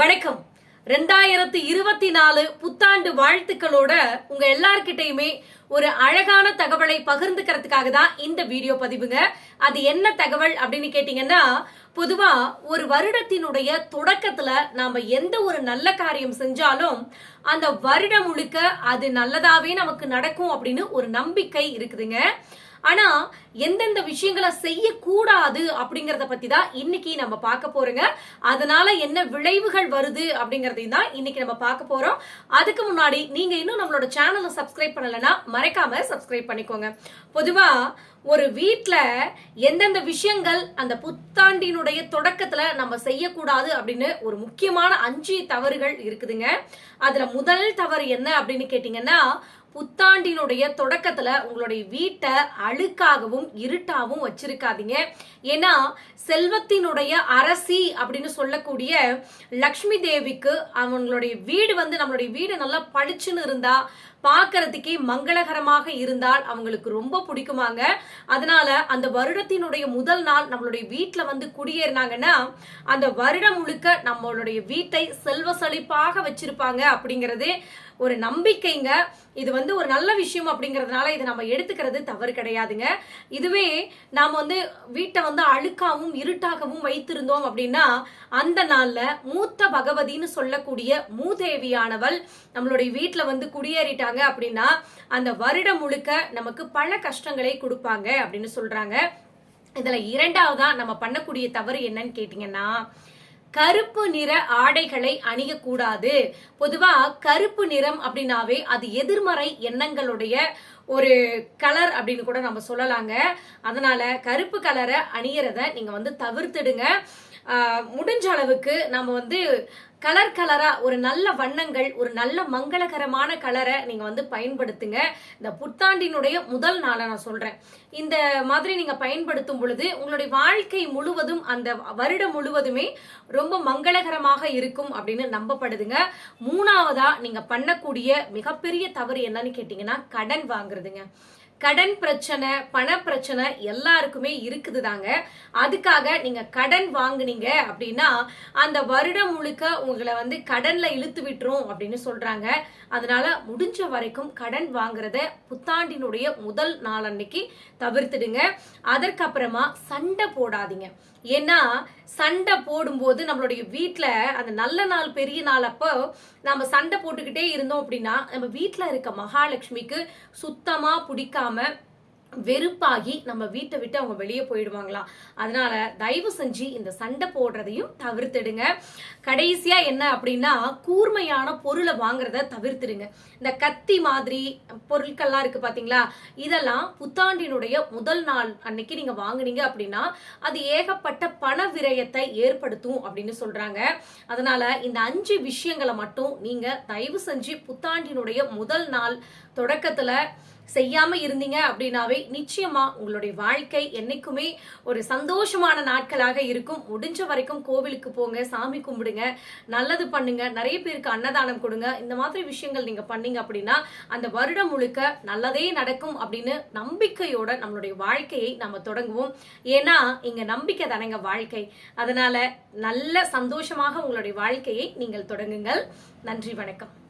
வணக்கம். ரெண்டாயிரத்தி இருபத்தி நாலு புத்தாண்டு வாழ்த்துக்களோட உங்க எல்லார்கிட்டையுமே ஒரு அழகான தகவலை பகிர்ந்துக்கிறதுக்காக தான் இந்த வீடியோ பதிவுங்க. அது என்ன தகவல் அப்படின்னு கேட்டீங்கன்னா பொதுவா ஒரு வருடத்தினுடைய தொடக்கத்துல நாம எந்த ஒரு நல்ல காரியம் செஞ்சாலும் அந்த வருடம் முழுக்க அது நல்லதாவே நமக்கு நடக்கும் அப்படின்னு ஒரு நம்பிக்கை இருக்குதுங்க. ஆனா எந்தெந்த விஷயங்களை செய்யக்கூடாது அப்படிங்கறத பத்தி தான் இன்னைக்கு நம்ம பார்க்க போறோங்க. அதனால என்ன விளைவுகள் வருது அப்படிங்கறதையும் தான் இன்னைக்கு நம்ம பார்க்க போறோம். அதுக்கு முன்னாடி நீங்க இன்னும் நம்மளோட சேனலை சப்ஸ்கிரைப் பண்ணலனா மறக்காம சப்ஸ்கிரைப் பண்ணிக்கோங்க. பொதுவா ஒரு வீட்டில் எந்தெந்த விஷயங்கள் அந்த புத்தாண்டினுடைய தொடக்கத்துல நம்ம செய்யக்கூடாது அப்படின்னு ஒரு முக்கியமான அஞ்சு தவறுகள் இருக்குதுங்க. அதுல முதல் தவறு என்ன அப்படின்னு கேட்டீங்கன்னா புத்தாண்டினுடைய தொடக்கத்துல உங்களுடைய வீட்டை அழுக்காகவும் இருட்டாகவும் வச்சிருக்காதீங்க. ஏன்னா செல்வத்தினுடைய அரசி அப்படின்னு சொல்லக்கூடிய லக்ஷ்மி தேவிக்கு அவங்களுடைய வீடு வந்து நம்மளுடைய வீடு நல்லா பளிச்சுன்னு இருந்தா பார்க்கறதுக்கே மங்களகரமாக இருந்தால் அவங்களுக்கு ரொம்ப பிடிக்குமாங்க. அதனால அந்த வருடத்தினுடைய முதல் நாள் நம்மளுடைய வீட்டில் வந்து குடியேறினாங்கன்னா அந்த வருடம் முழுக்க நம்மளுடைய வீட்டை செல்வ செழிப்பாக வச்சிருப்பாங்க அப்படிங்கிறது ஒரு நம்பிக்கைங்க. இது வந்து ஒரு நல்ல விஷயம் அப்படிங்கிறதுனால இதை நம்ம எடுத்துக்கிறது தவறு கிடையாதுங்க. இதுவே நாம் வந்து வீட்டை வந்து அழுக்காகவும் இருட்டாகவும் வைத்திருந்தோம் அப்படின்னா அந்த நாளில் மூத்த பகவதின்னு சொல்லக்கூடிய மூதேவியானவள் நம்மளுடைய வீட்டில் வந்து குடியேறிட்டாங்க அப்படின்னா அந்த வருடம் முழுக்க நமக்கு பல கஷ்டங்களை கொடுப்பாங்க அப்படின்னு சொல்கிறாங்க இதில் இரண்டாவதாக நம்ம பண்ணக்கூடிய தவறு என்னன்னு கேட்டிங்கன்னா கருப்பு நிற ஆடைகளை அணியக்கூடாது. பொதுவா கருப்பு நிறம் அப்படின்னாவே அது எதிர்மறை எண்ணங்களுடைய ஒரு கலர் அப்படின்னு கூட நம்ம சொல்லலாங்க. அதனால கருப்பு கலரை அணியறத நீங்க வந்து தவிர்த்துடுங்க. முடிஞ்ச அளவுக்கு நம்ம வந்து கலர் கலரா ஒரு நல்ல வண்ணங்கள் ஒரு நல்ல மங்களகரமான கலரை நீங்க வந்து பயன்படுத்துங்க. இந்த புத்தாண்டினுடைய முதல் நாளை நான் சொல்றேன். இந்த மாதிரி நீங்க பயன்படுத்தும் பொழுது உங்களுடைய வாழ்க்கை முழுவதும் அந்த வருடம் முழுவதுமே ரொம்ப மங்களகரமாக இருக்கும் அப்படின்னு நம்பப்படுதுங்க. மூணாவதா நீங்க பண்ணக்கூடிய மிகப்பெரிய தவறு என்னன்னு கேட்டீங்கன்னா கடன் வாங்குறதுங்க. கடன் பிரச்சனை பண பிரச்சனை எல்லாருக்குமே இருக்குது தாங்க அதுக்காக நீங்க கடன் வாங்குனீங்க அப்படின்னா அந்த வருடம் முழுக்க உங்களை வந்து கடன்ல இழுத்து விட்டுரும் அப்படின்னு சொல்றாங்க. அதனால முடிஞ்ச வரைக்கும் கடன் வாங்குறத புத்தாண்டினுடைய முதல் நாள் அன்னைக்கு தவிர்த்துடுங்க. அதற்கப்புறமா சண்டை போடாதீங்க. ஏன்னா சண்டை போடும்போது நம்மளுடைய வீட்டில் அந்த நல்ல நாள் பெரிய நாள் அப்போ நம்ம சண்டை போட்டுக்கிட்டே இருந்தோம் அப்படின்னா நம்ம வீட்டில் இருக்க மகாலட்சுமிக்கு சுத்தமாக பிடிக்காம வெறுப்பாகி நம்ம வீட்டை விட்டு அவங்க வெளியே போயிடுவாங்களாம் அதனால தயவு செஞ்சு இந்த சண்டை போடுறதையும் தவிர்த்துடுங்க. கடைசியா என்ன அப்படின்னா கூர்மையான பொருளை வாங்குறத தவிர்த்துடுங்க. இந்த கத்தி மாதிரி பொருட்கள்லாம் இருக்கு பாத்தீங்களா? இதெல்லாம் புத்தாண்டினுடைய முதல் நாள் அன்னைக்கு நீங்க வாங்குனீங்க அப்படின்னா அது ஏகப்பட்ட பண விரயத்தை ஏற்படுத்தும் அப்படின்னு சொல்றாங்க. அதனால இந்த அஞ்சு விஷயங்களை மட்டும் நீங்க தயவு செஞ்சு புத்தாண்டினுடைய முதல் நாள் தொடக்கத்துல செய்யாம இருந்தீங்க அப்படின்னாவே நிச்சயமா உங்களுடைய வாழ்க்கை என்னைக்குமே ஒரு சந்தோஷமான நாட்களாக இருக்கும். முடிஞ்ச வரைக்கும் கோவிலுக்கு போங்க சாமி கும்பிடுங்க நல்லது பண்ணுங்க நிறைய பேருக்கு அன்னதானம் கொடுங்க. இந்த மாதிரி விஷயங்கள் நீங்க பண்ணீங்க அப்படின்னா அந்த வருடம் முழுக்க நல்லதே நடக்கும் அப்படின்னு நம்பிக்கையோட நம்மளுடைய வாழ்க்கையை நம்ம தொடங்குவோம். ஏன்னா இங்க நம்பிக்கை தானேங்க வாழ்க்கை. அதனால நல்ல சந்தோஷமாக உங்களுடைய வாழ்க்கையை நீங்கள் தொடங்குங்கள். நன்றி வணக்கம்.